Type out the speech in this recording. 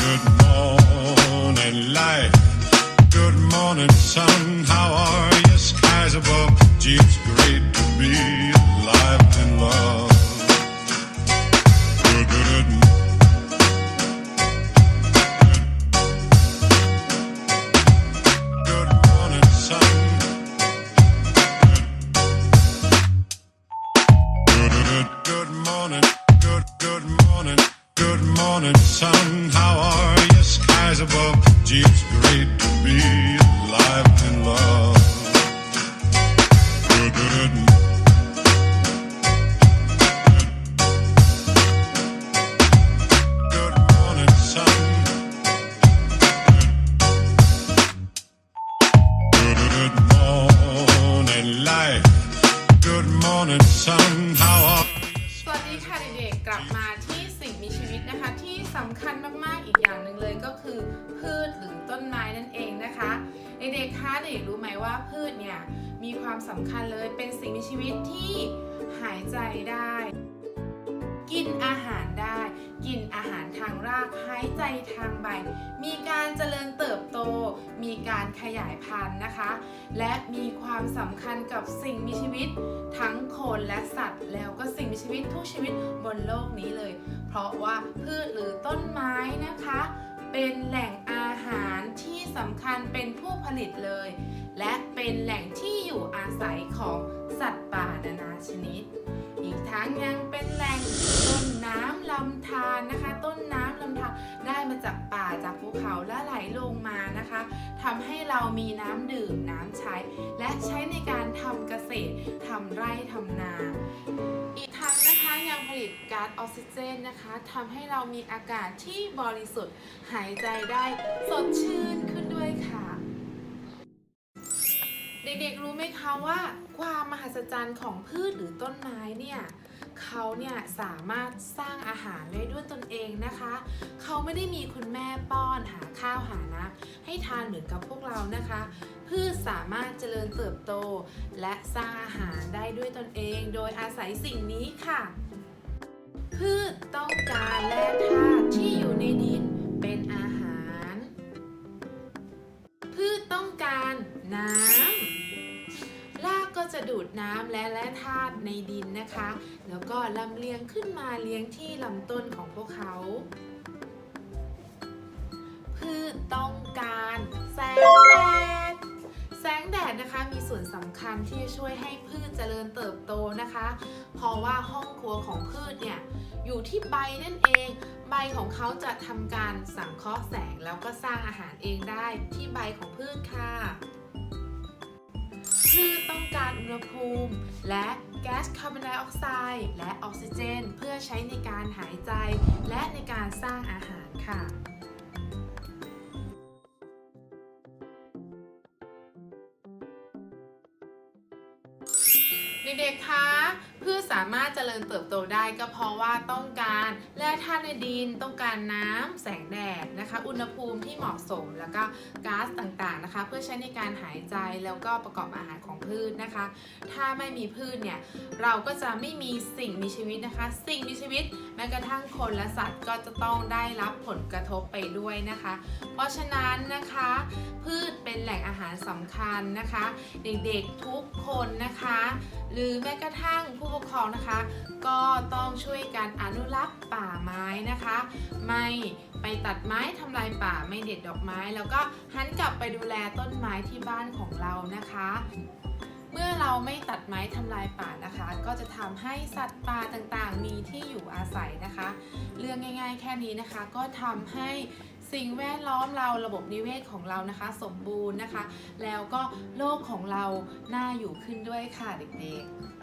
Good morning, light. Good morning, sun. How are you? Skies above. Gee, it's great to be alive and love. Good, good, good. Morning, sun. Good, good, morning. Good, good morning. Good morning, sun. Skies above. Gee, it's great to be alive and love. Good, good. Good morning, sun. Good morning, life. Good morning, sun. How are สวัสดีค่ะเด็กๆกลับมาที่สิ่งมีชีวิต นะคะ ที่สำคัญมากๆอีกอย่างหนึ่งเลยก็คือพืชหรือต้นไม้นั่นเองนะคะเด็กๆคะเด็กรู้ไหมว่าพืชเนี่ยมีความสำคัญเลยเป็นสิ่งมีชีวิตที่หายใจได้ ทางรากหายใจทางใบ มีการเจริญเติบโต มีการขยายพันธุ์นะคะ และมีความสำคัญกับสิ่งมีชีวิต ทั้งคนและสัตว์ แล้วก็สิ่งมีชีวิตทุกชีวิตบนโลกนี้เลย เพราะว่าพืชหรือต้นไม้นะคะ เป็นแหล่งอาหารที่สำคัญเป็นผู้ผลิตเลย และเป็นแหล่งที่อยู่อาศัยของ สัตว์ป่านานาชนิด อีกทั้งยังเป็นแหล่งต้นน้ำลำธารนะคะ ต้นน้ำลำธารได้มาจากป่าจากภูเขาและไหลลงมานะคะทำให้เรามีน้ำดื่มน้ำใช้ และใช้ในการทำเกษตรทำไร่ทำนา อีกทั้งนะคะยังผลิตก๊าซออกซิเจนนะคะทำให้เรามีอากาศที่บริสุทธิ์หายใจได้สดชื่นขึ้น เด็กๆรู้ไหมคะว่า ความมหัศจรรย์ของพืชหรือต้นไม้เนี่ยเขาเนี่ยสามารถสร้างอาหารได้ด้วยตนเองนะคะ เขาไม่ได้มีคุณแม่ป้อนหาข้าวหาน้ำให้ทานเหมือนกับพวกเรานะคะ พืชสามารถเจริญเติบโต และสร้างอาหารได้ด้วยตนเอง โดยอาศัยสิ่งนี้ค่ะ พืชต้องการแร่ธาตุที่อยู่ในดิน ดูดน้ำและแร่ธาตุในดินนะคะ แล้วก็ลำเลียงขึ้นมาเลี้ยงที่ลำต้นของพวกเขาพืชต้องการแสงแดด แสงแดดนะคะมีส่วนสำคัญที่จะช่วยให้พืชเจริญเติบโตนะคะ เพราะว่าห้องครัวของพืชเนี่ยอยู่ที่ใบนั่นเอง ใบของเขาจะทำการสังเคราะห์แสงแล้วก็สร้างอาหารเองได้ที่ใบของพืชค่ะพืชต้อง การอุณหภูมิ และแก๊สคาร์บอนไดออกไซด์และออกซิเจน เพื่อใช้ในการหายใจ และในการสร้าง เด็กๆ คะพืชสามารถเจริญเติบโตได้ก็เพราะว่าต้องการแร่ธาตุในดิน ต้องการน้ำแสงแดดนะคะ อุณหภูมิที่เหมาะสมแล้วก็ก๊าซต่างๆนะคะ เพื่อใช้ในการหายใจแล้วก็ประกอบอาหารของพืชนะคะ ถ้าไม่มีพืชเนี่ยเราก็จะไม่มีสิ่งมีชีวิตนะคะ สิ่งมีชีวิตแม้กระทั่งคนและสัตว์ก็จะต้องได้รับผลกระทบไปด้วยนะคะ เพราะฉะนั้นนะคะ พืชเป็นแหล่งอาหารสำคัญนะคะ เด็กๆทุกคนนะคะหรือแม้กระทั่งผู้ปกครองนะคะ ก็ต้องช่วยกันอนุรักษ์ป่าไม้นะคะ ไม่ไปตัดไม้ทำลายป่าไม่เด็ดดอกไม้ แล้วก็หันกลับไปดูแลต้นไม้ที่บ้านของเรานะคะ เมื่อเราไม่ตัดไม้ทำลายป่านะคะ ก็จะทำให้สัตว์ป่าต่างๆ มีที่อยู่อาศัยนะคะ เรื่องง่าย ๆ แค่นี้นะคะ ก็ทำให้ สิ่งแวดล้อมเราระบบนิเวศของเรานะคะ สมบูรณ์นะคะ แล้วก็โลกของเราน่าอยู่ขึ้นด้วยค่ะเด็กๆ